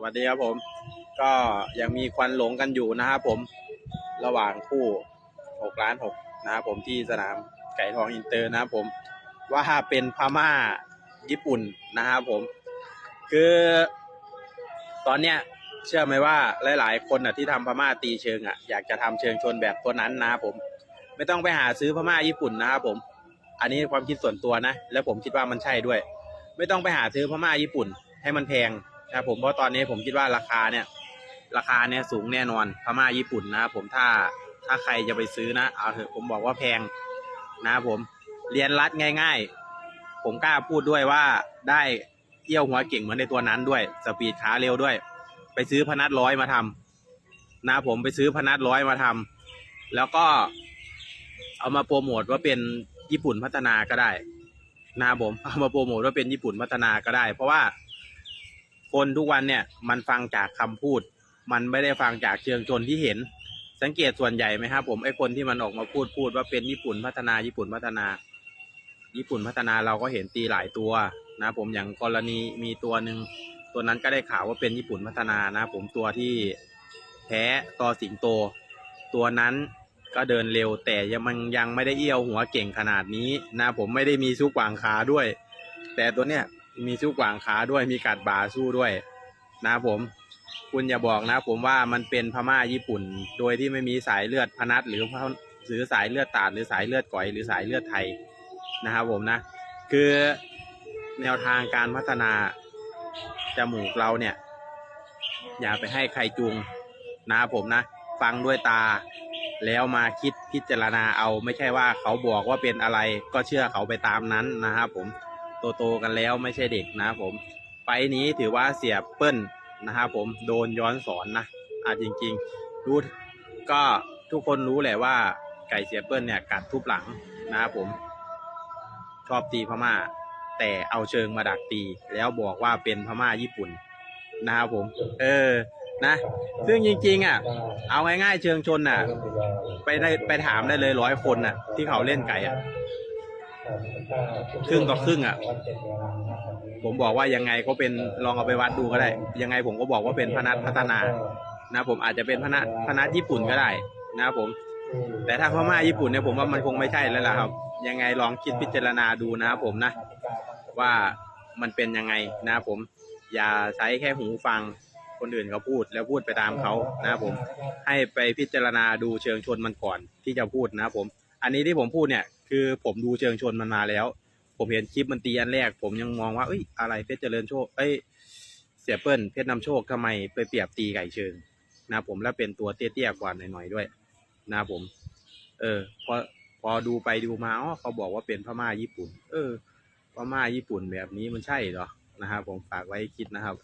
สวัสดีครับผม ก็ยังมีควันหลงกันอยู่นะครับผมระหว่างคู่6ล้าน6นะครับผมที่สนามไก่ทองอินเตอร์นะครับผมว่าเป็นพม่าญี่ปุ่นนะครับผม คือตอนเนี้ยเชื่อไหมว่าหลาย ๆ คนอะที่ทำพม่าตีเชิงอะอยากจะทำเชิงชนแบบตัวนั้นนะครับผม ไม่ต้องไปหาซื้อพม่าญี่ปุ่นนะครับผม อันนี้ความคิดส่วนตัวนะ แล้วผมคิดว่ามันใช่ด้วย ไม่ต้องไปหาซื้อพม่าญี่ปุ่น ให้มันแพง นะครับผมเพราะตอนนี้ผมคิดว่าราคาเนี่ย ราคาเนี่ยสูงแน่นอนพม่าญี่ปุ่นนะครับผมถ้าถ้าใครจะไปซื้อนะเอาเถอะผมบอกว่าแพงนะครับผมเรียนรัดง่าย ๆ ผมกล้าพูดด้วยว่าได้เอี้ยวหัวเก่งเหมือนในตัวนั้นด้วย สปีดขาเร็วด้วย ไปซื้อพนัดร้อยมาทำนะผมไปซื้อพนัดร้อยมาทำแล้วก็เอามาโปรโมทว่าเป็นญี่ปุ่นพัฒนาก็ได้นะผมเอามาโปรโมทว่าเป็นญี่ปุ่นพัฒนาก็ได้ เพราะว่า คนทุกวันเนี่ยมันฟังจากคำพูด มันไม่ได้ฟังจากเชิงชนที่เห็น สังเกตส่วนใหญ่ไหมครับผมไอ้คนที่มันออกมาพูดพูดว่าเป็นญี่ปุ่นพัฒนาญี่ปุ่นพัฒนา ญี่ปุ่นพัฒนาเราก็เห็นตีหลายตัวนะผมอย่างกรณีมีตัวหนึ่งตัวนั้นก็ได้ข่าวว่าเป็นญี่ปุ่นพัฒนานะผมตัวที่แพ้ต่อสิงโต ตัวนั้นก็เดินเร็วแต่ยังมันยังไม่ได้เอี้ยวหัวเก่งขนาดนี้นะผมไม่ได้มีซุกวางขาด้วย แต่ตัวเนี้ย มีซุกวางขาด้วยมีกัดบาสู้ด้วยนะผม คุณอย่าบอกนะผมว่ามันเป็นพม่าญี่ปุ่น โดยที่ไม่มีสายเลือดพนัดหรือพหรือสายเลือดตาดหรือสายเลือดก๋อย หรือสายเลือดไทยนะครับผมนะ คือแนวทางการพัฒนาจมูกเราเนี่ย อย่าไปให้ใครจูงนะครับผมนะฟังด้วยตาแล้วมาคิดพิจารณาเอาไม่ใช่ว่าเขาบอกว่าเป็นอะไรก็เชื่อเขาไปตามนั้นนะครับผม โตโตๆกันแล้วไม่ใช่เด็กนะครับผมไปนี้ถือว่าเสียเปิ้ลนะครับผมโดนย้อนสอนนะอะจริงๆรู้ก็ทุกคนรู้แหละว่าไก่เสียเปิ้ลเนี่ยกัดทุบหลังนะครับผม ชอบตีพม่า แต่เอาเชิงมาดักตี แล้วบอกว่าเป็นพม่าญี่ปุ่นนะครับผม เออนะ ซึ่งจริง ๆ อะ เอาง่ายๆเชิงชนอะ ไปได้ไปถามได้เลยร้อยคนน่ะ ที่เขาเล่นไก่อะ ครึ่งต่อครึ่งอะ ผมบอกว่ายังไงก็เป็นลองเอาไปวัดดูก็ได้ ยังไงผมก็บอกว่าเป็นพนัทพัฒนานะผมอาจจะเป็นพนัทพนัทญี่ปุ่นก็ได้นะครับผม แต่ถ้าพม่าญี่ปุ่นเนี่ยผมว่ามันคงไม่ใช่แล้วล่ะครับ ยังไงลองคิดพิจารณาดูนะครับผมนะ ว่ามันเป็นยังไงนะครับผม อย่าใช้แค่หูฟังคนอื่นเขาพูดแล้วพูดไปตามเขานะครับผม ให้ไปพิจารณาดูเชิงชนมันก่อนที่จะพูดนะครับผม อันนี้ที่ผมพูดเนี่ย คือผมดูเชิงชนมันมาแล้ว ผมเห็นคลิปมันตีอันแรก ผมยังมองว่าเอ้ยอะไรเพชรเจริญโชคเอ้ยเสียเปิ้ลเพชรนำโชคทำไมไปเปรียบตีไก่เชิงนะผมแล้วเป็นตัวเตี้ยๆกว่าหน่อยๆด้วย นะผม เออพอพอดูไปดูมาอ๋อเขาบอกว่าเป็นพม่าญี่ปุ่น เออพม่าญี่ปุ่นแบบนี้มันใช่เหรอนะครับผมฝากไว้คิดนะครับ